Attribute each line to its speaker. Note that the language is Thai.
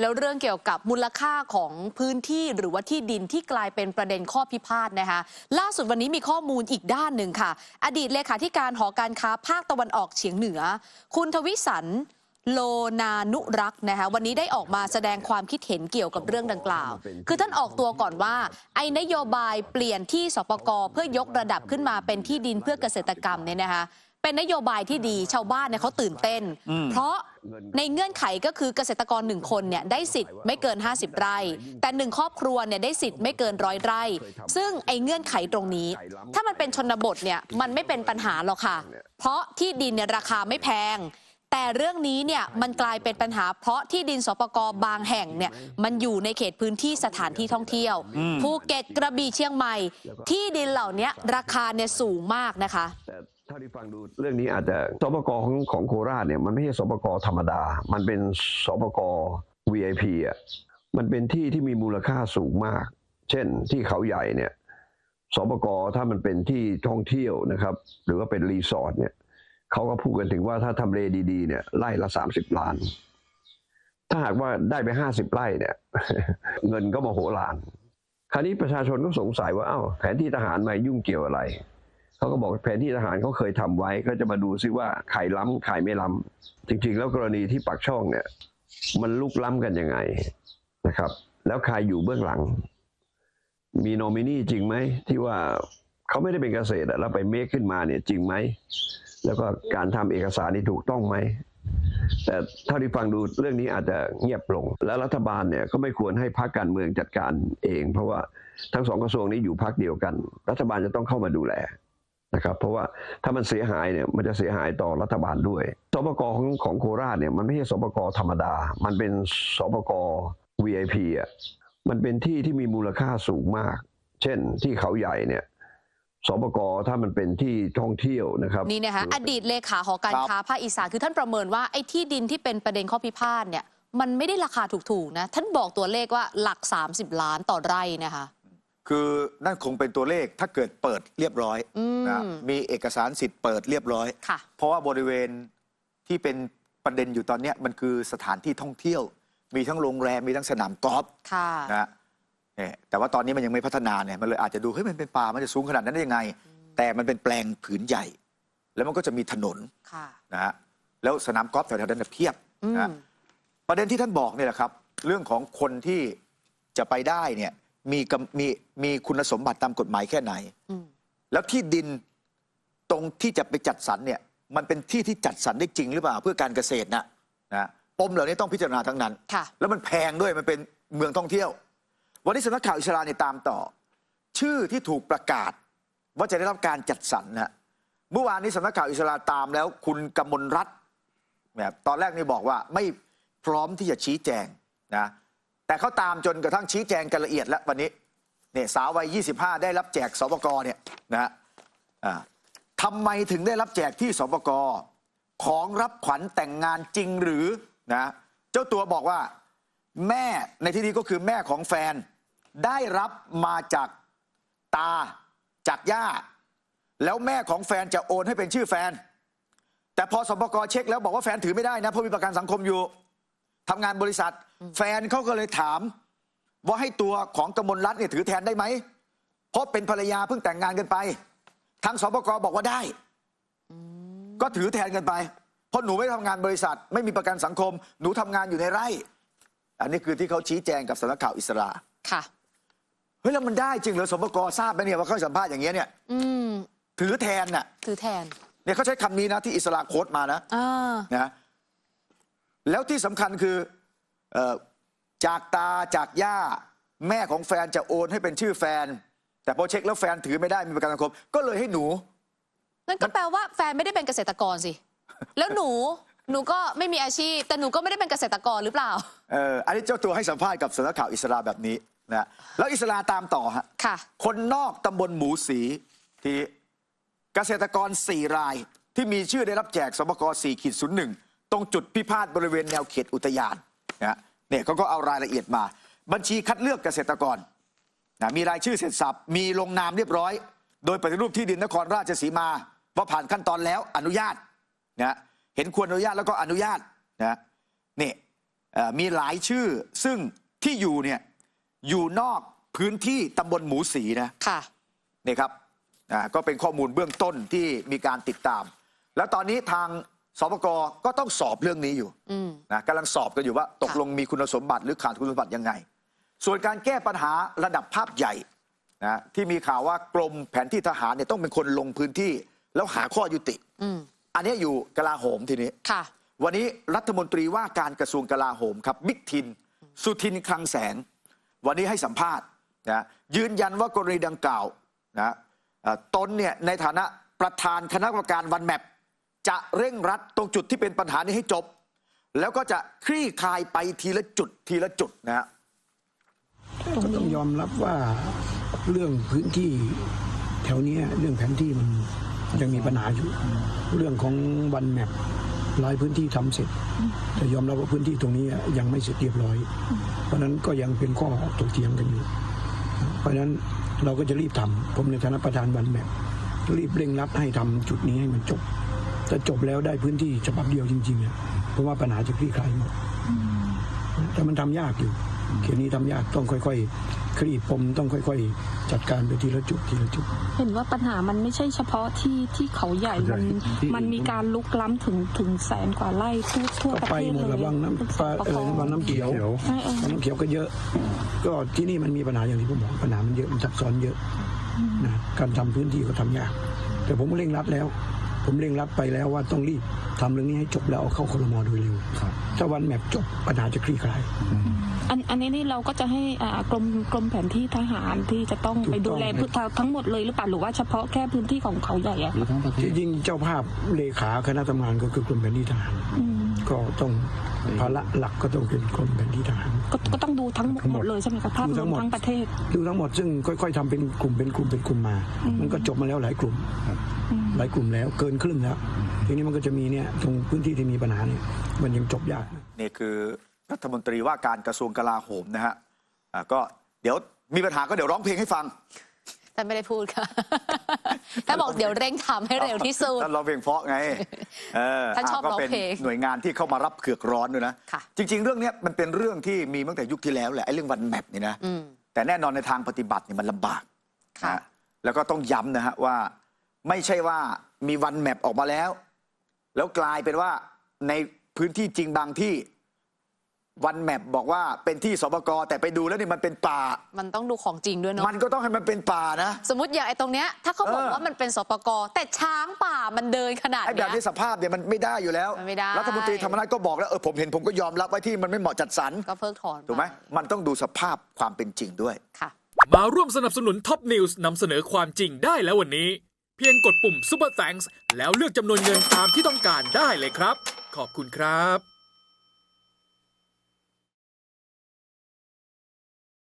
Speaker 1: แล้วเรื่องเกี่ยวกับมูลค่าของพื้นที่หรือว่าที่ดินที่กลายเป็นประเด็นข้อพิพาทนะคะ ล่าสุดวันนี้มีข้อมูลอีกด้านหนึ่งค่ะ อดีตเลขาธิการหอการค้าภาคตะวันออกเฉียงเหนือ คุณทวิสันโลนานุรักษ์นะคะวันนี้ได้ออกมาแสดงความคิดเห็นเกี่ยวกับเรื่องดังกล่าว คือท่านออกตัวก่อนว่า ไอ้นโยบายเปลี่ยนที่สปกเพื่อยกระดับขึ้นมาเป็นที่ดินเพื่อเกษตรกรรมเนี่ยนะคะเป็นนโยบายที่ดีชาวบ้านเนี่ยเขาตื่นเต้น เพราะ ในเงื่อนไขก็คือเกษตรกรหนึ่งคนเนี่ยได้สิทธิ์ไม่เกิน 50 ไร่ แต่หนึ่งครอบครัวเนี่ยได้สิทธิ์ไม่เกินร้อยไร่ ซึ่งไอ้เงื่อนไขตรงนี้ ถ้ามันเป็นชนบทเนี่ยมันไม่เป็นปัญหาหรอกค่ะ เพราะที่ดินเนี่ยราคาไม่แพงแต่เรื่องนี้เนี่ยมันกลายเป็นปัญหาเพราะที่ดินสปกบางแห่งเนี่ยมันอยู่ในเขตพื้นที่สถานที่ท่องเที่ยวภูเก็ตกระบี่เชียงใหม่ ที่ดินเหล่านี้ราคาเนี่ยสูงมากนะคะ
Speaker 2: แต่ เท่าที่ฟังดูเรื่องนี้อาจจะสปกของของโคราชเนี่ยมันไม่ใช่สปกธรรมดา มันเป็นสปก VIP อะมันเป็นที่ที่มีมูลค่าสูงมาก เช่นที่เขาใหญ่เนี่ยสปกถ้ามันเป็นที่ท่องเที่ยวนะครับ หรือว่าเป็นรีสอร์ทเนี่ยเขาก็พูดกันถึงว่าถ้าทำเลดีๆเนี่ยไร่ละ30ล้าน ถ้าหากว่าได้ไป50ไร่เนี่ย เงินก็มโหฬารคราวนี้ประชาชนก็สงสัยว่าอ้าวแผนที่ทหารมายุ่งเกี่ยวอะไร เขาก็บอกแผนที่ทหารเขาเคยทำไว้ก็จะมาดูซิว่าใครล้ำใครไม่ล้ำจริงๆ แล้วกรณีที่ปักช่องเนี่ย มันลุกล้ำกันยังไงนะครับ แล้วใครอยู่เบื้องหลัง มีโนมินีจริงไหมที่ว่าเขาไม่ได้เป็นเกษตรแล้วไปเมคขึ้นมาเนี่ยจริงไหมแล้วก็การทำเอกสารนี่ถูกต้องไหมแต่เท่าที่ฟังดูเรื่องนี้อาจจะเงียบลง แล้วรัฐบาลเนี่ยก็ไม่ควรให้พรรคการเมืองจัดการเอง เพราะว่าทั้งสองกระทรวงนี้อยู่พรรคเดียวกัน รัฐบาลจะต้องเข้ามาดูแล นะครับเพราะว่าถ้ามันเสียหายเนี่ยมันจะเสียหายต่อรัฐบาลด้วยสปกของของโคราชเนี่ยมันไม่ใช่สปกธรรมดา มันเป็นสปก VIP อะมันเป็นที่ที่มีมูลค่าสูงมาก เช่นที่เขาใหญ่เนี่ยสปกถ้ามันเป็นที่ท่องเที่ยวนะครับ
Speaker 1: นี่นะคะอดีตเลขาหอการค้าภาคอีสานคือท่านประเมินว่าไอ้ที่ดินที่เป็นประเด็นข้อพิพาทเนี่ยมันไม่ได้ราคาถูกๆนะท่านบอกตัวเลขว่าหลัก 30 ล้านต่อไร่นะคะ
Speaker 3: คือนั่นคงเป็นตัวเลขถ้าเกิดเปิดเรียบร้อย
Speaker 1: อืม
Speaker 3: นะมีเอกสารสิทธิ์เปิดเรียบร้อย
Speaker 1: ค่ะ
Speaker 3: เพราะว่าบริเวณที่เป็นประเด็นอยู่ตอนเนี้ยมันคือสถานที่ท่องเที่ยว มีทั้งโรงแรมมีทั้งสนามกอล์ฟ
Speaker 1: ค่ะ
Speaker 3: นะฮะเนี่ยแต่ว่าตอนนี้มันยังไม่พัฒนาเนี่ยมันเลยอาจจะดูเฮ้ยมันเป็นป่ามันจะสูงขนาดนั้นได้ยังไง แต่มันเป็นแปลงผืนใหญ่ แล้วมันก็จะมีถนน
Speaker 1: ค่ะ
Speaker 3: นะฮะแล้วสนามกอล์ฟแถวๆนั้นนะเพียบ
Speaker 1: อื
Speaker 3: นะฮะ
Speaker 1: ม
Speaker 3: ประเด็นที่ท่านบอกเนี่ยแหละครับ เรื่องของคนที่จะไปได้เนี่ย มีกำมีมีคุณสมบัติตามกฎหมายแค่ไหน
Speaker 1: อืม
Speaker 3: แล้วที่ดินตรงที่จะไปจัดสรรเนี่ยมันเป็นที่ที่จัดสรรได้จริงหรือเปล่าเพื่อการเกษตรนะนะปมเหล่านี้ต้องพิจารณาทั้งนั้น
Speaker 1: ค่ะ
Speaker 3: แล้วมันแพงด้วยมันเป็นเมืองท่องเที่ยว วันนี้สำนักข่าวอิสราเนี่ยตามต่อ ชื่อที่ถูกประกาศ ว่าจะได้รับการจัดสรรนะเมื่อวานนี้สำนักข่าวอิสราตามแล้ว คุณกมลรัตน์เนี่ยตอนแรกนี่บอกว่าไม่พร้อมที่จะชี้แจงนะ แต่เขาตามจนกระทั่งชี้แจงกันละเอียดแล้ววันนี้เนี่ยสาววัย 25 ได้รับแจกสปกเนี่ยนะฮะทำไมถึงได้รับแจกที่สปกของรับขวัญแต่งงานจริงหรือนะเจ้าตัวบอกว่าแม่ในที่นี้ก็คือแม่ของแฟนได้รับมาจากตาจากย่า แล้วแม่ของแฟนจะโอนให้เป็นชื่อแฟน แต่พอสปกเช็คแล้วบอกว่าแฟนถือไม่ได้นะเพราะมีประกันสังคมอยู่ ทำงานบริษัท แฟนเขาก็เลยถาม ว่าให้ตัวของกมลรัตน์เนี่ยถือแทนได้ไหมเพราะเป็นภรรยาเพิ่งแต่งงานกันไป ทางสปกบอกว่าได้ ก็ถือแทนกันไป เพราะหนูไม่ทำงานบริษัท ไม่มีประกันสังคม หนูทำงานอยู่ในไร่ อันนี้คือที่เขาชี้แจงกับสำนักข่าวอิสรา
Speaker 1: ค่ะ
Speaker 3: เฮ้ยแล้วมันได้จริงเหรอสปกทราบไหมเนี่ยว่าเขาให้สัมภาษณ์อย่างเงี้ยเนี่ย
Speaker 1: อืม
Speaker 3: ถือแทนน่ะ
Speaker 1: ถือแทน
Speaker 3: เนี่ยเขาใช้คำนี้นะที่อิสราโค้ดมานะ
Speaker 1: อ่า
Speaker 3: นะ แล้วที่สำคัญคือเออจากตาจากย่าแม่ของแฟนจะโอนให้เป็นชื่อแฟน แต่พอเช็คแล้วแฟนถือไม่ได้มีประกันสังคม ก็เลยให้หนู
Speaker 1: นั่นก็แปลว่าแฟนไม่ได้เป็นเกษตรกรสิ แล้วหนูหนูก็ไม่มีอาชีพ แต่หนูก็ไม่ได้เป็นเกษตรกรหรือเปล่า
Speaker 3: เอออันนี้เจ้าตัวให้สัมภาษณ์กับสำนักข่าวอิสราแบบนี้นะแล้วอิสราตามต่อฮะ
Speaker 1: ค่ะ
Speaker 3: คนนอกตำบลหมูสีที่เกษตรกร4รายที่มีชื่อได้รับแจกสมก4ขีดศูนย์หนึ่ง ตรงจุดพิพาทบริเวณแนวเขตอุทยานนะเนี่ยเขาก็เอารายละเอียดมา บัญชีคัดเลือกเกษตรกรนะมีรายชื่อเสร็จสับมีลงนามเรียบร้อย โดยปฏิรูปที่ดินนครราชสีมาว่าผ่านขั้นตอนแล้วอนุญาตนะเห็นควรอนุญาตแล้วก็อนุญาตนะนี่เอ่อมีหลายชื่อซึ่งที่อยู่เนี่ยอยู่นอกพื้นที่ตำบลหมูสีนะ
Speaker 1: ค่ะ
Speaker 3: นี่ครับอ่าก็เป็นข้อมูลเบื้องต้นที่มีการติดตาม แล้วตอนนี้ทาง สปกก็ต้องสอบเรื่องนี้อยู่
Speaker 1: อืม
Speaker 3: นะกำลังสอบกันอยู่ว่าตกลงมีคุณสมบัติหรือขาดคุณสมบัติยังไง ส่วนการแก้ปัญหาระดับภาพใหญ่นะที่มีข่าวว่ากรมแผนที่ทหารเนี่ยต้องเป็นคนลงพื้นที่ แล้วหาข้อยุติ
Speaker 1: อืม
Speaker 3: อันนี้อยู่กลาโหมทีนี้
Speaker 1: ค่ะ
Speaker 3: วันนี้รัฐมนตรีว่าการกระทรวงกลาโหมครับบิ๊กทิน สุทินคลังแสง วันนี้ให้สัมภาษณ์นะยืนยันว่ากรณีดังกล่าวนะเอ่อตนเนี่ยในฐานะประธานคณะกรรมการวันแมป จะเร่งรัดตรงจุดที่เป็นปัญหานี้ให้จบ แล้วก็จะคลี่คลายไปทีละจุดทีละจุดนะฮะ
Speaker 4: ก็ต้องยอมรับว่าเรื่องพื้นที่แถวเนี้ยเรื่องแผนที่มันยังมีปัญหาอยู่ เรื่องของวันแมปหลายพื้นที่ทำเสร็จ แต่ยอมรับว่าพื้นที่ตรงนี้ยังไม่เสร็จเรียบร้อย เพราะนั้นก็ยังเป็นข้อถกเถียงกันอยู่ เพราะฉะนั้นเราก็จะรีบทำผมในฐานะประธานวันแมปรีบเร่งรัดให้ทำจุดนี้ให้มันจบ ถ้าจบแล้วได้พื้นที่ฉบับเดียวจริงๆเนี่ยเพราะว่าปัญหาจะคลี่คลายหมดแต่มันทำยากอยู่เขตนี้ทำยากต้องค่อยๆ คลี่ปมต้องค่อยๆ จัดการไปทีละจุดทีละจุด
Speaker 5: เห็นว่าปัญหามันไม่ใช่เฉพาะที่ที่เขาใหญ่ มันมันมีการลุกล้ำถึงถึงแสนกว่าไร่ทั่วทั่ว
Speaker 4: ก็
Speaker 5: ประ
Speaker 4: ไป
Speaker 5: เทศ
Speaker 4: หมด
Speaker 5: เลย
Speaker 4: ระวังน้ำปลาเออระวังน้ำเขียว
Speaker 5: ใช่เออ
Speaker 4: วังน้ำเขียวก็เยอะ ก็ที่นี่มันมีปัญหาอย่างที่ผมบอกปัญหามันเยอะมันซับซ้อนเยอะนะการทำพื้นที่ก็ทำยาก แต่ผมเร่งรัดแล้ว ผมเร่งรัดไปแล้วว่าต้องรีบทำเรื่องนี้ให้จบแล้วเอาเข้าครมโดยเร็วถ้าวันแมปจบปัญหาจะคลี่คลาย
Speaker 5: อันอันนี้นี่เราก็จะให้อ่ากรมกรมแผนที่ทหารที่จะต้องไปดูแล
Speaker 4: ถูกต้อง
Speaker 5: พื้นที่ทั้งหมดเลยหรือเปล่าหรือว่าเฉพาะแค่พื้นที่ของเขาใหญ่อะ
Speaker 4: ที่จริงเจ้าภาพเลขาคณะทำงานก็คือกรมแผนที่ทหาร
Speaker 5: อืม
Speaker 4: ก็ต้องภาระหลักก็ต้องเป็นกรมแผนที่ทหาร
Speaker 5: ก็ก็ต้องดูทั้งหมด
Speaker 4: ทั้งหมด
Speaker 5: เลยใช่ไหมครับภาพ
Speaker 4: ดู
Speaker 5: ร
Speaker 4: ทั้
Speaker 5: วม
Speaker 4: งหมด
Speaker 5: ทั้งประเทศ
Speaker 4: ดูทั้งหมดซึ่งค่อย ๆทำเป็นกลุ่มเป็นกลุ่มเป็นกลุ่มมา มันก็จบมาแล้วหลายกลุ่มหลายกลุ่มแล้วเกินครึ่งแล้ว ทีนี้มันก็จะมีเนี่ยตรงพื้นที่ที่มีปัญหาเนี่ยมันยังจบยาก
Speaker 3: นี่คือรัฐมนตรีว่าการกระทรวงกลาโหมนะฮะอ่าก็เดี๋ยวมีปัญหาก็เดี๋ยวร้องเพลงให้ฟัง
Speaker 1: แต่ไม่ได้พูดค่ะแต่บอกเดี๋ยวเร่งทำให้เร็วที่สุด
Speaker 3: ท่านร้องเพลงเพราะไงเออ
Speaker 1: ท่านชอบ
Speaker 3: ก็
Speaker 1: ร้อง
Speaker 3: เป็น
Speaker 1: เพลง
Speaker 3: หน่วยงานที่เข้ามารับเผือกร้อนด้วยนะ
Speaker 1: ค่ะ
Speaker 3: จริง ๆ เรื่องเนี้ยมันเป็นเรื่องที่มีตั้งแต่ยุคที่แล้วแหละไอ้เรื่องวันแมปนี่นะ
Speaker 1: อืม
Speaker 3: แต่แน่นอนในทางปฏิบัติเนี่ยมันลำบาก
Speaker 1: ค่ะ
Speaker 3: นะฮะแล้วก็ต้องย้ำนะฮะว่า ไม่ใช่ว่ามีวันแมปออกมาแล้ว แล้วกลายเป็นว่าในพื้นที่จริงบางที่ วันแมปบอกว่าเป็นที่สปกแต่ไปดูแล้วนี่มันเป็นป่า
Speaker 1: มันต้องดูของจริงด้วยเนาะ
Speaker 3: มันก็ต้องให้มันเป็นป่านะ
Speaker 1: สมมติอย่างไอ้ตรงเนี้ยถ้าเขาบอก
Speaker 3: เออ
Speaker 1: ว่ามันเป็นสปกแต่ช้างป่ามันเดินขนาด
Speaker 3: ไอ้แบ
Speaker 1: เนี้
Speaker 3: บ
Speaker 1: ย
Speaker 3: นี้สภาพเนี่ยมันไม่ได้อยู่แล้ว
Speaker 1: มันไม่ได้
Speaker 3: รัฐมนตรีธรรมนัฐก็บอกแล้วเออผมเห็นผมก็ยอมรับไว้ที่มันไม่เหมาะจัดสรร
Speaker 1: ก็เพิกถอน
Speaker 3: ถูกไหม
Speaker 1: ป
Speaker 3: มันต้องดูสภาพความเป็นจริงด้วย
Speaker 1: ค่ะ
Speaker 6: มาร่วมสนับสนุนท็อปนิวส์นำเสนอความจริงได้แล้ววันนี้ เพียงกดปุ่ม Super Thanks แล้วเลือกจำนวนเงินตามที่ต้องการได้เลยครับ ขอบคุณครับ